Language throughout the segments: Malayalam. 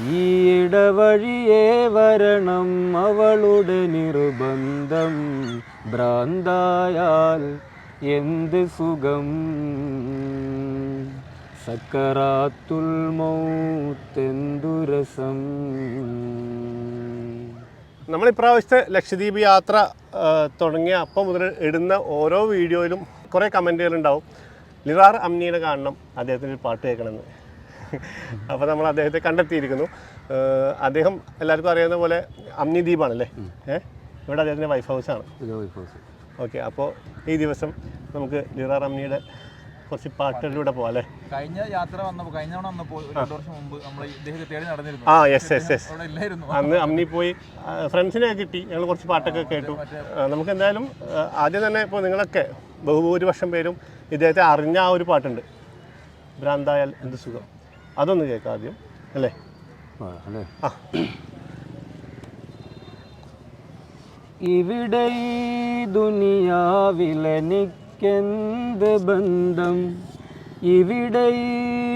ഈ ഇടവഴിയേ വരണം അവളുടെ നിർബന്ധം. ഭ്രാന്തായാൽ എന്ത് സുഖം? സക്കറാത്തുൽ മൗത്തെന്തുരസം നമ്മൾ ഇപ്രാവശ്യത്തെ ലക്ഷദ്വീപ് യാത്ര തുടങ്ങിയ അപ്പം മുതൽ ഇടുന്ന ഓരോ വീഡിയോയിലും കുറേ കമന്റുകളുണ്ടാവും ലിറാർ അമ്നീനെ കാണണം അദ്ദേഹത്തിന് ഒരു പാട്ട് കേൾക്കണമെന്ന്. അപ്പോൾ നമ്മൾ അദ്ദേഹത്തെ കണ്ടെത്തിയിരിക്കുന്നു. അദ്ദേഹം എല്ലാവർക്കും അറിയാവുന്ന പോലെ അമ്നി ദ്വീപാണല്ലേ? ഏഹ് ഇവിടെ അദ്ദേഹത്തിന്റെ വൈഫ് ഹൗസാണ് ഓക്കെ അപ്പോൾ ഈ ദിവസം നമുക്ക് ലിറാർ അമ്നിയുടെ കുറച്ച് പാട്ടുകളിലൂടെ പോകാം അല്ലേ? കഴിഞ്ഞ യാത്ര വന്നപ്പോൾ കഴിഞ്ഞ തവണ വന്നപ്പോൾ വർഷം മുമ്പ് നമ്മൾ ഇദ്ദേഹത്തെ തേടി നടന്നിരുന്നു. ആ എസ് എസ് യെസ് ഇല്ലായിരുന്നു. അന്ന് അമ്മി പോയി ഫ്രണ്ട്സിനെ കിട്ടി ഞങ്ങൾ കുറച്ച് പാട്ടൊക്കെ കേട്ടു. നമുക്ക് എന്തായാലും ആദ്യം തന്നെ ഇപ്പോൾ നിങ്ങളൊക്കെ ബഹുഭൂരിപക്ഷം പേരും ഇദ്ദേഹത്തെ അറിഞ്ഞ ആ ഒരു പാട്ടുണ്ട്. ഭ്രാന്തായാൽ എന്ത് സുഖം? അതൊന്ന് കേൾക്കാം ആദ്യം അല്ലേ? ആ. ഇവിടെ ദുനിയാവിലെനിക്കെന്ത് ബന്ധം? ഇവിടെ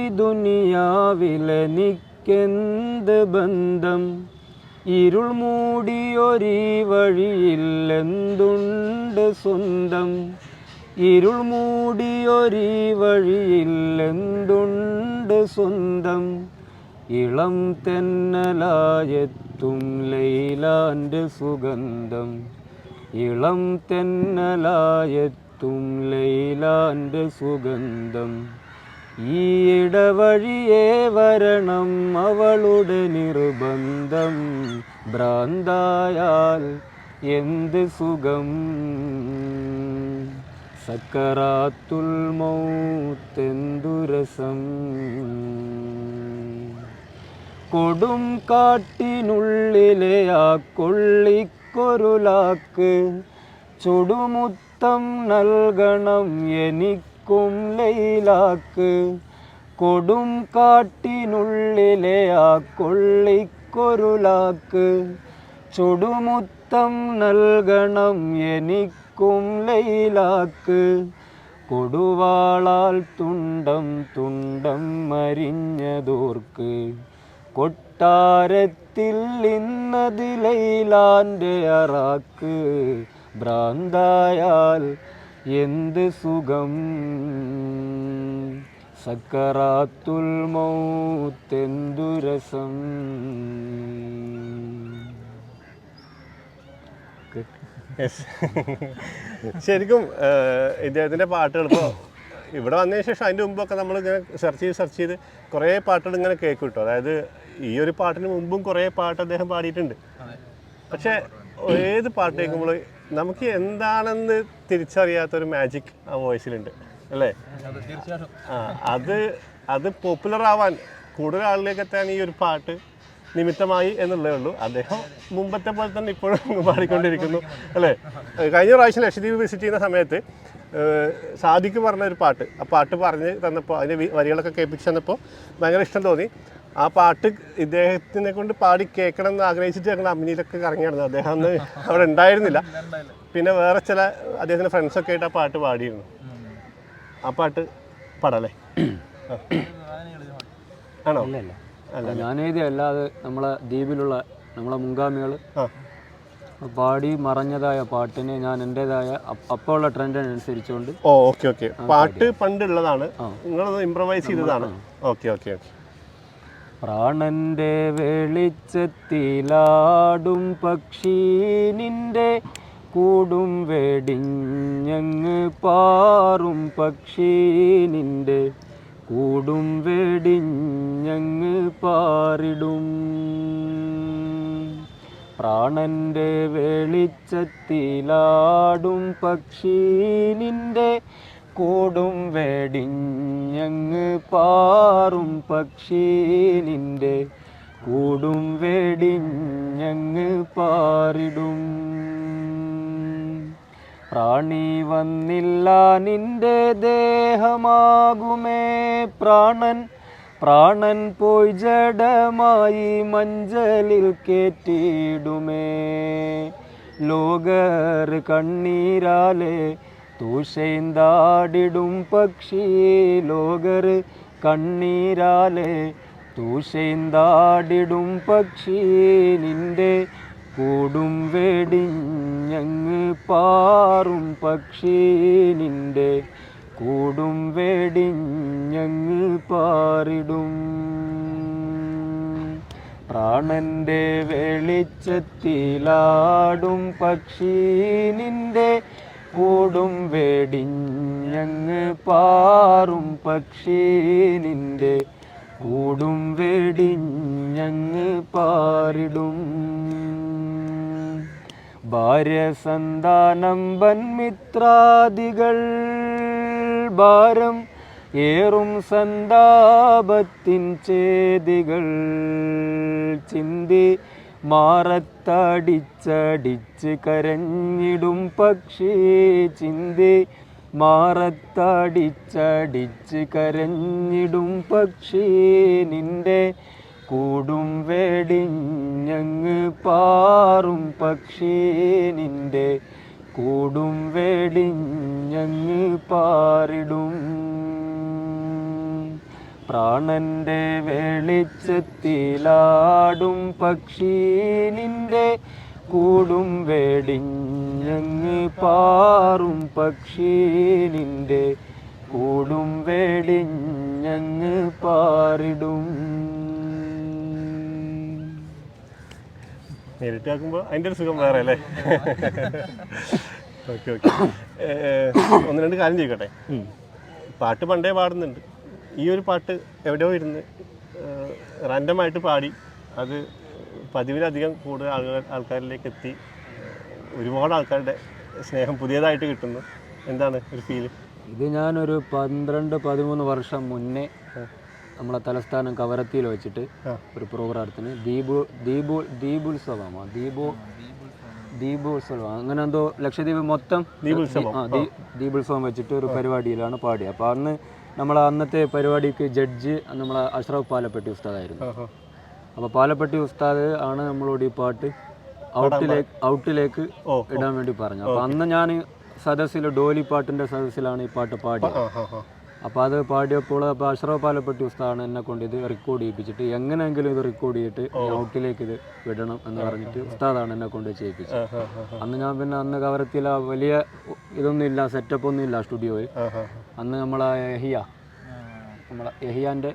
ദുനിയാവിലെനിക്കെന്ത് ബന്ധം? ഇരുൾ മൂടിയൊരീ വഴിയില്ലെന്തുണ്ട് സ്വന്തം? ഇരുൾ മൂടിയൊരീ വഴിയിൽ എന്തുണ്ട് സ്വന്തം ഇളം തെന്നലായെത്തും ലൈലാന്റെ സുഗന്ധം. ഇളം തെന്നലായെത്തും ലൈലാന്റെ സുഗന്ധം. ഈ ഇടവഴിയേ വരണം അവളുടെ നിർബന്ധം. ഭ്രാന്തായാൽ എന്ത് സുഖം? സക്കറാത്തുൽ മൗത്തെന്തുരസം? കൊടും കാട്ടിനുള്ളിലെ ആ കൊള്ളിക്കൊരുലാക്ക് ചുടുമുത്തം നൽകണം എനിക്കും ലൈലാക്ക്. കൊടും കാട്ടിനുള്ളിലെ ആ കൊള്ളിക്കൊരുലാക്ക് ചുടുമുത്തം നൽകണം എനിക്കും ലൈലാക്ക്. കൊടുവാളാൽ തുണ്ടം തുണ്ടം മരിഞ്ഞതോർക്ക്. കൊട്ടാരത്തിൽ ഇന്നതിലൈലാന്റെ അറാക്ക്. ഭ്രാന്തായാൽ എന്ത് സുഖം? സക്കറാത്തുൽ മൗത്തെന്തുരസം ശരിക്കും ഇദ്ദേഹത്തിന്റെ പാട്ടുകൾ ഇപ്പോൾ ഇവിടെ വന്നതിന് ശേഷം അതിന്റെ മുമ്പൊക്കെ നമ്മൾ ഇങ്ങനെ സെർച്ച് ചെയ്ത് സെർച്ച് ചെയ്ത് കുറേ പാട്ടുകൾ ഇങ്ങനെ കേൾക്കും കേട്ടോ. അതായത് ഈ ഒരു പാട്ടിന് മുമ്പും കുറേ പാട്ട് അദ്ദേഹം പാടിയിട്ടുണ്ട്. പക്ഷേ ഏത് പാട്ട് കേൾക്കുമ്പോൾ നമുക്ക് എന്താണെന്ന് തിരിച്ചറിയാത്തൊരു മാജിക് ആ വോയിസിലുണ്ട് അല്ലേ? ആ അത് അത് പോപ്പുലർ ആവാൻ കൂടുതൽ ആളിലേക്ക് എത്താൻ ഈ ഒരു പാട്ട് നിമിത്തമായി എന്നുള്ളേ ഉള്ളൂ. അദ്ദേഹം മുമ്പത്തെ പോലെ തന്നെ ഇപ്പോഴും പാടിക്കൊണ്ടിരിക്കുന്നു അല്ലേ? കഴിഞ്ഞ പ്രാവശ്യം ലക്ഷദ്വീപ് വിസിറ്റ് ചെയ്യുന്ന സമയത്ത് സാദിക്ക് പറഞ്ഞ ഒരു പാട്ട് ആ പാട്ട് പറഞ്ഞ് തന്നപ്പോൾ അതിന്റെ വരികളൊക്കെ കേൾപ്പിച്ച് തന്നപ്പോൾ ഭയങ്കര ഇഷ്ടം തോന്നി. ആ പാട്ട് ഇദ്ദേഹത്തിനെ കൊണ്ട് പാടി കേൾക്കണം എന്ന് ആഗ്രഹിച്ചിട്ട് ഞങ്ങൾ അമ്മിനിയിലൊക്കെ കറങ്ങി നടന്നു അദ്ദേഹം അന്ന് അവിടെ ഉണ്ടായിരുന്നില്ല. പിന്നെ വേറെ ചില അദ്ദേഹത്തിന്റെ ഫ്രണ്ട്സൊക്കെ ആയിട്ട് ആ പാട്ട് പാടിയിരുന്നു. ആ പാട്ട് പാടല്ലേ? ആണോ? ഞാൻ എഴുതിയ അല്ലാതെ നമ്മളെ ദ്വീപിലുള്ള നമ്മളെ മുൻഗാമികൾ പാടി മറഞ്ഞതായ പാട്ടിനെ ഞാൻ എന്റെതായ അപ്പോഴുള്ള ട്രെൻഡിനനുസരിച്ചുകൊണ്ട് ഓ ഓക്കെ ഓക്കെ. പാട്ട് പണ്ടുള്ളതാണ്. നിങ്ങളത് ഇംപ്രവൈസ് ചെയ്തതാണ്. Okay okay okay. പ്രാണന്റെ വെളിച്ചത്തിലാടും പക്ഷി നിന്റെ കൂടും വെടിഞ്ഞങ്ങ് പാറും പക്ഷി നിന്റെ കൂടും വെടിഞ്ഞങ്ങ് പാറിടും. പ്രാണന്റെ വെളിച്ചത്തിലാടും പക്ഷി നിന്റെ കൂടും വെടിഞ്ഞങ്ങ് പാറും പക്ഷി നിന്റെ കൂടും വെടിഞ്ഞങ്ങ് പാറിടും. പ്രാണി വന്നില്ല നിന്റെ ദേഹമാകുമേ പ്രാണൻ. പ്രാണൻ പോയി ജഡമായി മഞ്ചലിൽ കേറ്റിടുമേ ലോകർ കണ്ണീരാലെ തൂശൈന്താടിടും പക്ഷി. ലോകർ കണ്ണീരാലെ തൂശൈന്താടിടും പക്ഷി. നിന്റെ കൂടും വെടിഞ്ഞങ്ങ് പാറും പക്ഷി നിന്റെ കൂടും വെടിഞ്ഞങ്ങ് പാറിടും. പ്രാണന്റെ വെളിച്ചത്തിലാടും പക്ഷി നിന്റെ കൂടും വെടിഞ്ഞങ്ങ് പാറും പക്ഷി നിന്റെ കൂടും വെടിഞ്ഞങ്ങ് പാറിടും. ഭാര്യ സന്താനം ബന്മിത്രാദികൾ ഭാരം ഏറും സന്താപത്തിൻ ചേതികൾ. ചിന്തി മാറത്തടിച്ചടിച്ച് കരഞ്ഞിടും പക്ഷി ചിന്തി മാറത്തടിച്ചടിച്ച് കരഞ്ഞിടും പക്ഷി നിന്റെ കൂടും വേടിഞ്ഞങ്ങ് പാറും പക്ഷി നിന്റെ കൂടും വേടിഞ്ഞങ്ങ് പാറിടും. പ്രാണന്റെ വെളിച്ചത്തിലാടും പക്ഷി നിന്റെ കൂടും വേടിഞ്ഞങ്ങ് പാറും പക്ഷി നിന്റെ കൂടും വേടിഞ്ഞങ്ങ് പാറിടും. നേരിട്ട് കേൾക്കുമ്പോൾ അതിന്റെ ഒരു സുഖം വേറെ അല്ലേ? Okay okay. ഒന്ന് രണ്ട് കാര്യം ചോദിക്കട്ടെ? പാട്ട് പണ്ടേ പാടുന്നുണ്ട്. ഈ ഒരു പാട്ട് എവിടെയോ ഇരുന്ന് റാൻഡമായിട്ട് പാടി. അത് പതിവിലധികം കൂടുതൽ ആളുകൾ ആൾക്കാരിലേക്ക് എത്തി. ഒരുപാട് ആൾക്കാരുടെ സ്നേഹം പുതിയതായിട്ട് കിട്ടുന്നു. എന്താണ് ഒരു ഫീൽ ഇത് ഞാനൊരു പന്ത്രണ്ട് പതിമൂന്ന് വർഷം മുന്നേ നമ്മളെ തലസ്ഥാനം കവരത്തിയിൽ വെച്ചിട്ട്. ഒരു പ്രോഗ്രാമത്തിന് ദീപു ദീപു ദീപുത്സവമാണ് ദീപു ദീപോത്സവം. അങ്ങനെ എന്തോ ലക്ഷദ്വീപ് മൊത്തം ദീപോത്സവം, ആ ദീപോത്സവം വെച്ചിട്ട് ഒരു പരിപാടിയിലാണ് പാടിയത്. അപ്പോൾ അന്ന് നമ്മളെ അന്നത്തെ പരിപാടിക്ക് ജഡ്ജ് നമ്മളെ അഷ്റഫ് പാലപ്പെട്ടി ഉസ്താദായിരുന്നു. അപ്പോൾ പാലപ്പെട്ടി ഉസ്താദ് ആണ് നമ്മളോട് ഈ പാട്ട് ഔട്ടിലേക്ക് ഔട്ടിലേക്ക് ഇടാൻ വേണ്ടി പറഞ്ഞു അപ്പോൾ അന്ന് ഞാൻ സദസ്സിൽ ഡോലി പാട്ടിന്റെ സദസ്സിലാണ് ഈ പാട്ട് പാടിയത്. അപ്പോൾ അത് പാടിയപ്പോൾ അപ്പോൾ അഷ്റഫ് പാലപ്പെട്ടി ഉസ്താദാണ് എന്നെ കൊണ്ട് ഇത് റെക്കോർഡ് ചെയ്യിപ്പിച്ചിട്ട് എങ്ങനെയെങ്കിലും ഇത് റെക്കോർഡ് ചെയ്തിട്ട് ഔട്ടിലേക്ക് ഇത് വിടണം എന്ന് പറഞ്ഞിട്ട് ഉസ്താദാണ് എന്നെ കൊണ്ട് ചെയ്യിപ്പിച്ചത്. അന്ന് ഞാൻ പിന്നെ അന്ന് കവരത്തിൽ ആ വലിയ ഇതൊന്നും ഇല്ല സെറ്റപ്പ് ഒന്നും ഇല്ല സ്റ്റുഡിയോയിൽ. അന്ന് നമ്മളെ എഹിയ നമ്മളെ യഹിയാന്റെ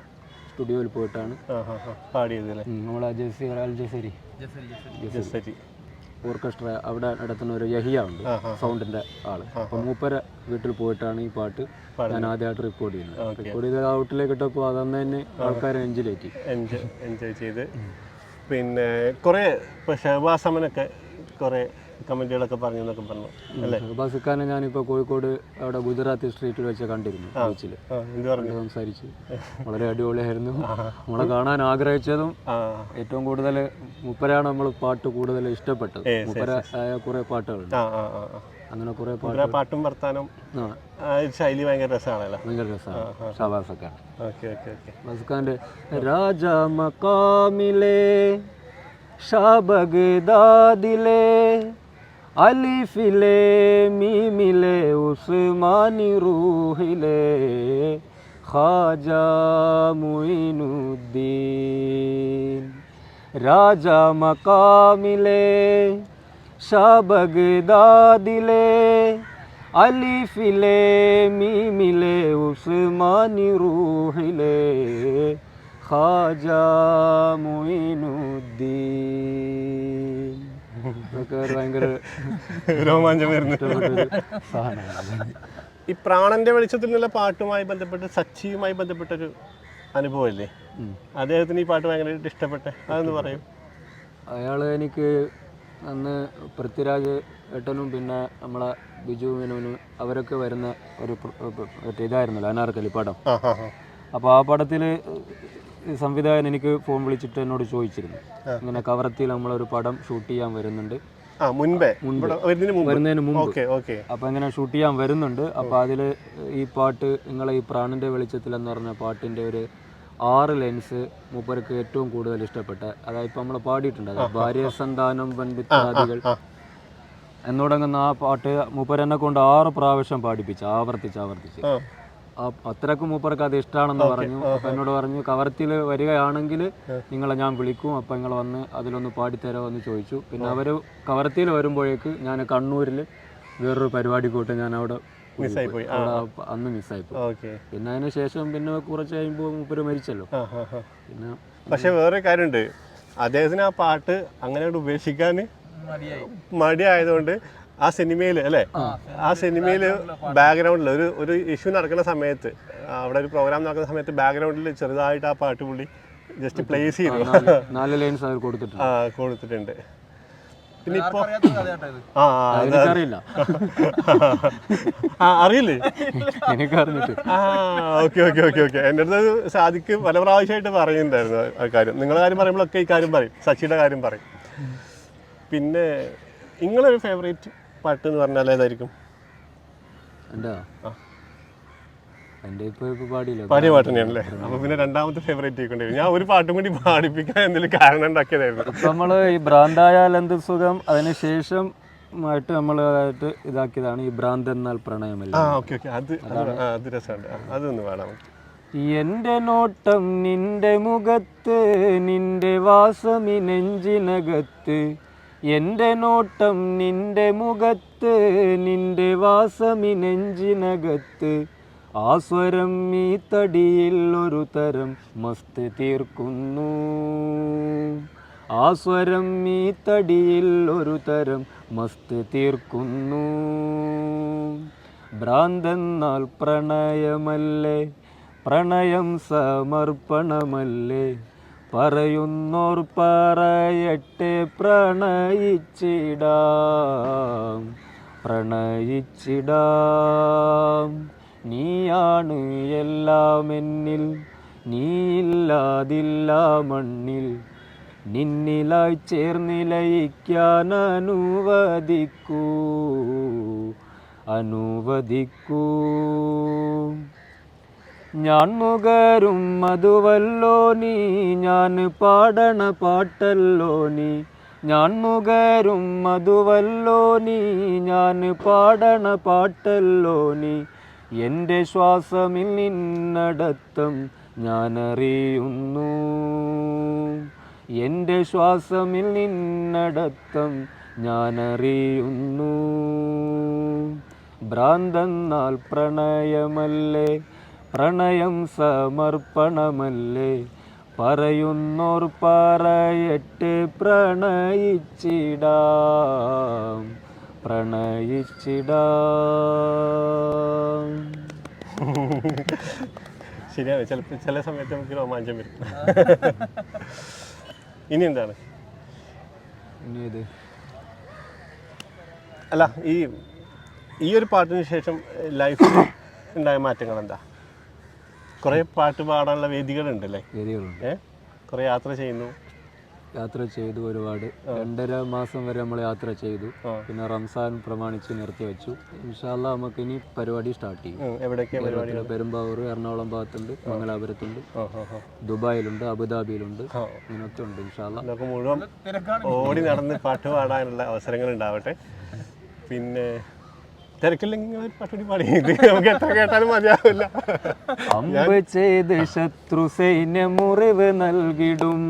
സ്റ്റുഡിയോയിൽ പോയിട്ടാണ്. പാടിയത് ജസീർ അൽ ജസരി ജസ്റ്റ് ഓർക്കസ്ട്ര അവിടെ നടത്തുന്ന ഒരു യഹിയ ഉണ്ട് സൗണ്ടിന്റെ ആൾ. അപ്പം മൂപ്പര വീട്ടിൽ പോയിട്ടാണ് ഈ പാട്ട് ഞാൻ ആദ്യമായിട്ട് റെക്കോർഡ് ചെയ്യുന്നത്. റെക്കോർഡ് ചെയ്ത് ഔട്ടിലേക്ക് ഇട്ടപ്പോൾ അതന്ന് തന്നെ ആൾക്കാരെ എൻജിലേറ്റി എൻജോയ് എൻജോയ് ചെയ്ത്. പിന്നെ കുറേ പക്ഷേ ഷഹബാസമനൊക്കെ കുറേ കമന്റുകളൊക്കെ പറഞ്ഞു എന്നൊക്കെ പറഞ്ഞു. അല്ലേ? ബസ്സുക്കാരനെ ഞാനിപ്പോൾ കോഴിക്കോട് അവിടെ ഗുജറാത്തി സ്ട്രീറ്റിൽ വെച്ച് കണ്ടിരുന്നു ബീച്ചിൽ സംസാരിച്ചു. വളരെ അടിപൊളിയായിരുന്നു. നമ്മളെ കാണാൻ ആഗ്രഹിച്ചതും ഏറ്റവും കൂടുതൽ മുപ്പരാണ് നമ്മൾ പാട്ട് കൂടുതൽ ഇഷ്ടപ്പെട്ടത്. മുപ്പര ആയ കുറേ പാട്ടുകളുണ്ട്. അങ്ങനെ കുറേ പാട്ട് വർത്താനം ശൈലി ഭയങ്കര രസമാണല്ലോ. ഭയങ്കര രസമാണ്. ഷാബാസൊക്കെയാണ് ഓക്കെ ഓക്കെ ഓക്കെ. ബസ്കാന്റെ രാജ മക്കാമിലെ ഷാബഗ്ദാദിലെ അലിഫിലെ മീമിലെ ഉസ്മാനി റൂഹിലെ ഖാജ മുയിനുദ്ദീൻ. രാജ മക്കാമിലെ ഷാബഗ്ദാദിലെ അലിഫിലെ മീമിലെ ഉസ്മാനി റൂഹിലെ ഖാജ മുയിനുദ്ദീൻ. ഒരു ഭയങ്കര രോമാഞ്ചം വരുന്നു. സാധനമാണ്. ഈ പ്രാണന്റെ വെളിച്ചത്തിൽ നിന്നുള്ള പാട്ടുമായി ബന്ധപ്പെട്ട് സച്ചിയുമായി ബന്ധപ്പെട്ടൊരു അനുഭവമല്ലേ? അദ്ദേഹത്തിന് ഈ പാട്ട് ഭയങ്കരമായിട്ട് ഇഷ്ടപ്പെട്ടെ. അതെന്ന് പറയും? അയാൾ എനിക്ക് അന്ന് പൃഥ്വിരാജ് ഏട്ടനും പിന്നെ നമ്മളെ ബിജു മേനോനും അവരൊക്കെ വരുന്ന ഒരു ഇതായിരുന്നല്ലോ അനാർക്കലി പടം. അപ്പോൾ ആ പടത്തിൽ സംവിധായകൻ എനിക്ക് ഫോൺ വിളിച്ചിട്ട് എന്നോട് ചോദിച്ചിരുന്നു. ഇങ്ങനെ കവറത്തിൽ നമ്മളൊരു പടം ഷൂട്ട് ചെയ്യാൻ വരുന്നുണ്ട്. മുൻപേ. വരുന്നതിന് മുമ്പ്. അപ്പൊ ഇങ്ങനെ ഷൂട്ട് ചെയ്യാൻ വരുന്നുണ്ട്. അപ്പൊ അതിൽ ഈ പാട്ട് നിങ്ങളെ ഈ പ്രാണിന്റെ വെളിച്ചത്തിൽ എന്ന് പറഞ്ഞ പാട്ടിന്റെ ഒരു ആറ് ലെൻസ് മൂപ്പർക്ക് ഏറ്റവും കൂടുതൽ ഇഷ്ടപ്പെട്ട അതായത് ഇപ്പൊ നമ്മൾ പാടിയിട്ടുണ്ട് ഭാര്യ സന്താനം പൻപിത്താദികൾ എന്നോടങ്ങുന്ന ആ പാട്ട് മൂപ്പരെന്നെ കൊണ്ട് ആറ് പ്രാവശ്യം പാടിപ്പിച്ച് ആവർത്തിച്ച് ആവർത്തിച്ച്. അത്രയ്ക്ക് മൂപ്പർക്ക് അത് ഇഷ്ടമാണെന്ന് പറഞ്ഞു. അപ്പം എന്നോട് പറഞ്ഞു കവർത്തിൽ വരികയാണെങ്കിൽ നിങ്ങളെ ഞാൻ വിളിക്കും. അപ്പം നിങ്ങൾ വന്ന് അതിലൊന്ന് പാടിത്തരാമോ എന്ന് ചോദിച്ചു. പിന്നെ അവർ കവർത്തിൽ വരുമ്പോഴേക്ക് ഞാൻ കണ്ണൂരിൽ വേറൊരു പരിപാടി കൂട്ട് ഞാൻ അവിടെ മിസ്സായി പോയി. അന്ന് മിസ്സായി പിന്നെ അതിന് ശേഷം പിന്നെ കുറച്ച് കഴിയുമ്പോൾ മൂപ്പര് മരിച്ചല്ലോ. പിന്നെ പക്ഷെ വേറെ കാര്യമുണ്ട്. അദ്ദേഹത്തിന് ആ പാട്ട് അങ്ങനെ അങ്ങോട്ട് ഉപേക്ഷിക്കാൻ മടിയായതുകൊണ്ട് ആ സിനിമയിൽ അല്ലേ? ആ. സിനിമയിൽ ബാക്ക്ഗ്രൗണ്ടിൽ ഒരു ഒരു ഇഷ്യൂ നടക്കുന്ന സമയത്ത് അവിടെ ഒരു പ്രോഗ്രാം നടക്കുന്ന സമയത്ത് ബാക്ക്ഗ്രൗണ്ടിൽ ചെറുതായിട്ട് ആ പാട്ട് പുള്ളി ജസ്റ്റ് പ്ലേസ് ചെയ്തു. നാല് ലൈൻസ് അവർ കൊടുത്തിട്ടുണ്ട്. ആ കൊടുത്തിട്ടുണ്ട്. പിന്നെ ഇപ്പോ അറിയാത്ത കഥയാട്ടോ ഇത്? ആ ആ, അത്. എനിക്കറിയില്ല. ആ അറിയില്ലേ? എനിക്കറിഞ്ഞിട്ട്. ആ ഓക്കെ ഓക്കെ ഓക്കെ ഓക്കെ. എന്റെ അടുത്ത് സാദിക്ക് പല പ്രാവശ്യമായിട്ട് പറയുന്നുണ്ടായിരുന്നു ആ കാര്യം. നിങ്ങളുടെ കാര്യം പറയുമ്പോഴൊക്കെ ഈ കാര്യം പറയും. സച്ചിയുടെ കാര്യം പറയും. പിന്നെ നിങ്ങളൊരു ഫേവറേറ്റ് പാട്ട് എന്ന് പറഞ്ഞാൽ ഏതായിരിക്കും? പാടിയ പാട്ട് തന്നെയാണല്ലേ? അപ്പൊ പിന്നെ രണ്ടാമത്തെ ഫേവറേറ്റ് ആയിക്കൊണ്ടേ ഞാൻ ഒരു പാട്ടും കൂടി പാടിപ്പിക്കാൻ എന്തെങ്കിലും കാരണം ഉണ്ടാക്കിയതായിരുന്നു. നമ്മൾ ഈ ഭ്രാന്തായാൽ എന്ത് സുഖം അതിനുശേഷം ആയിട്ട് നമ്മളായിട്ട് ഇതാക്കിയതാണ് ഈ ഭ്രാന്ത് എന്നാൽ പ്രണയമല്ല. അത് രസമുണ്ട്. അതൊന്ന് പാടാം. എന്റെ നോട്ടം നിന്റെ മുഖത്ത് നിന്റെ വാസമി നെഞ്ചിനകത്ത്. എന്റെ നോട്ടം നിന്റെ മുഖത്ത് നിന്റെ വാസമി നെഞ്ചിനകത്ത്. ആ സ്വരം ഈ തടിയിൽ ഒരു തരം മസ്ത് തീർക്കുന്നു. ആ സ്വരം ഈ തടിയിൽ ഒരു തരം മസ്ത് തീർക്കുന്നു. ഭ്രാന്തെന്നാൽ പ്രണയമല്ലേ? പ്രണയം സമർപ്പണമല്ലേ? പറയുന്നോർ പറയട്ടെ പ്രണയിച്ചിടാം പ്രണയിച്ചിടാം. നീയാണ് എല്ലാം എന്നിൽ നീയില്ലാതില്ല മണ്ണിൽ. നിന്നിലായി ചേർന്നിലയിക്കാൻ അനുവദിക്കൂ അനുവദിക്കൂ. ഞാൻ മുഖരും മധുവല്ലോ നീ ഞാൻ പാടണ പാട്ടല്ലോ നീ. ഞാൻ മുഖരും മധുവല്ലോ നീ ഞാൻ പാടണ പാട്ടല്ലോ നീ. എന്റെ ശ്വാസമിൽ നിന്നടത്തം ഞാൻ അറിയുന്നു എന്റെ ശ്വാസമിൽ നിന്നടത്തം ഞാൻ അറിയുന്നു ഭ്രാന്തെന്നാൽ പ്രണയമല്ലേ പ്രണയം സമർപ്പണമല്ലേ? പറയുന്നോർ പറയട്ടെ പ്രണയിച്ചിടാം പ്രണയിച്ചിടാം. ശരിയാണ്. ചിലപ്പോൾ ചില സമയത്ത് നമുക്ക് രോമാഞ്ചം വരും. ഇനി എന്താണ്? അല്ല ഈ ഈ ഒരു പാട്ടിന് ശേഷം ലൈഫിൽ ഉണ്ടായ മാറ്റങ്ങൾ എന്താ കുറേ പാട്ട് പാടാനുള്ള വേദികളുണ്ടല്ലേ? വേദികളുണ്ട്. കുറെ യാത്ര ചെയ്യുന്നു. യാത്ര ചെയ്തു ഒരുപാട്. രണ്ടര മാസം വരെ നമ്മൾ യാത്ര ചെയ്തു. പിന്നെ റംസാൻ പ്രമാണിച്ച് നിർത്തി വെച്ചു. ഇൻഷാല്ല നമുക്ക് ഇനി പരിപാടി സ്റ്റാർട്ട് ചെയ്യും. പെരുമ്പാവൂർ എറണാകുളം ഭാഗത്തുണ്ട് മംഗലാപുരത്തുണ്ട് ദുബായിലുണ്ട് അബുദാബിയിലുണ്ട്. ആ. ഇങ്ങനെയൊക്കെ ഉണ്ട് ഇൻഷാല്ല മുഴുവൻ ഓടി നടന്ന് പാട്ട് പാടാനുള്ള അവസരങ്ങൾ ഉണ്ടാവട്ടെ. പിന്നെ ശത്രു സൈന്യ മുറിവ് നൽകിടും.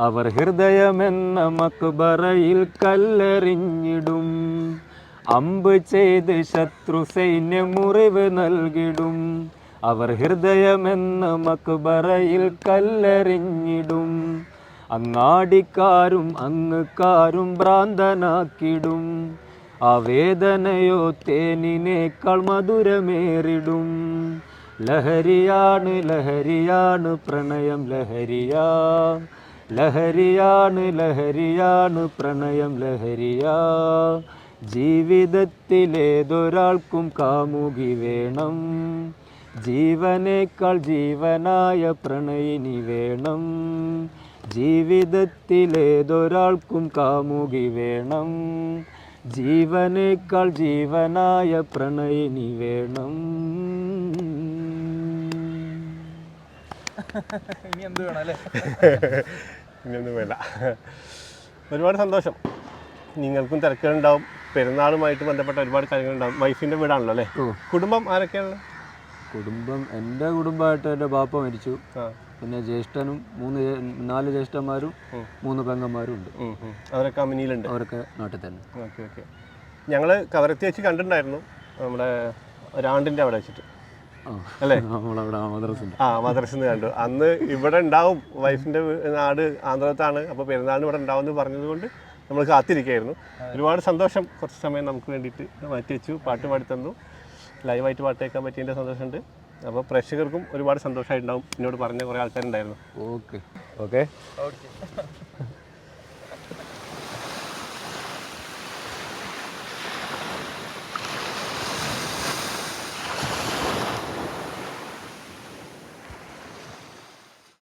അവർ ഹൃദയമെന്ന മക്ബറയിൽ കല്ലെറിഞ്ഞിടും. അമ്പ് ചെയ്ത് ശത്രു സൈന്യ മുറിവ് നൽകിടും. അവർ ഹൃദയമെന്ന മക്ബറയിൽ കല്ലെറിഞ്ഞിടും. അങ്ങാടിക്കാരും അങ്ങുകാരും ഭ്രാന്തനാക്കിടും. ആ വേദനയോ തേനിനേക്കാൾ മധുരമേറിടും. ലഹരിയാണ് ലഹരിയാണ് പ്രണയം ലഹരിയാ. ലഹരിയാണ് ലഹരിയാണ് പ്രണയം ലഹരിയാ. ജീവിതത്തിലേതൊരാൾക്കും കാമുകി വേണം. ജീവനേക്കാൾ ജീവനായ പ്രണയിനി വേണം. ജീവിതത്തിലേതൊരാൾക്കും കാമുകി വേണം. ജീവനേക്കാൾ ജീവനായ പ്രണയിനി വേണം. ഇനി എന്ത് വേണം അല്ലേ? ഇനിയൊന്നും വേണ്ട. ഒരുപാട് സന്തോഷം. നിങ്ങൾക്കും തിരക്കുകളുണ്ടാവും. പെരുന്നാളുമായിട്ട് ബന്ധപ്പെട്ട ഒരുപാട് കാര്യങ്ങളുണ്ടാവും. വൈഫിന്റെ വീടാണല്ലോ അല്ലേ? ഓ. കുടുംബം ആരൊക്കെയാണ്? കുടുംബം എന്റെ കുടുംബമായിട്ട് എന്റെ ബാപ്പ മരിച്ചു. ആ. പിന്നെ ജ്യേഷ്ഠനും മൂന്ന് ജേ- നാല് ജ്യേഷ്ഠന്മാരും മൂന്ന് പെങ്ങന്മാരും ഉണ്ട്. ഉം, ഉം. അവരൊക്കെ കമ്പനിയിലുണ്ട് അവരൊക്കെ നാട്ടിൽ തന്നെ. Okay okay. ഞങ്ങൾ കവരത്തി വെച്ച് കണ്ടിട്ടുണ്ടായിരുന്നു. നമ്മുടെ ഒരാണ്ടിന്റെ അവിടെ വെച്ചിട്ട്. ആ അല്ലേ? നമ്മളവിടെ ആ മദ്രസിന്ന് കണ്ടു. അന്ന് ഇവിടെ ഉണ്ടാവും. വൈഫിന്റെ നാട് ആന്ധ്രത്താണ്. അപ്പോൾ പെരുന്നാളിന് ഇവിടെ ഉണ്ടാവും എന്ന് പറഞ്ഞതുകൊണ്ട് നമ്മൾ കാത്തിരിക്കുകയായിരുന്നു ഒരുപാട് സന്തോഷം. കുറച്ച് സമയം നമുക്ക് വേണ്ടിയിട്ട് മാറ്റി വെച്ചു പാട്ട് പാടി തന്നു ലൈവായിട്ട് പാട്ട് കേൾക്കാൻ പറ്റിയതിന്റെ സന്തോഷമുണ്ട്. അപ്പോൾ പ്രേക്ഷകർക്കും ഒരുപാട് സന്തോഷമായിട്ടുണ്ടാവും എന്നോട് പറഞ്ഞ കുറേ ആൾക്കാരുണ്ടായിരുന്നു. ഓക്കെ. ഓക്കെ? ഓക്കെ.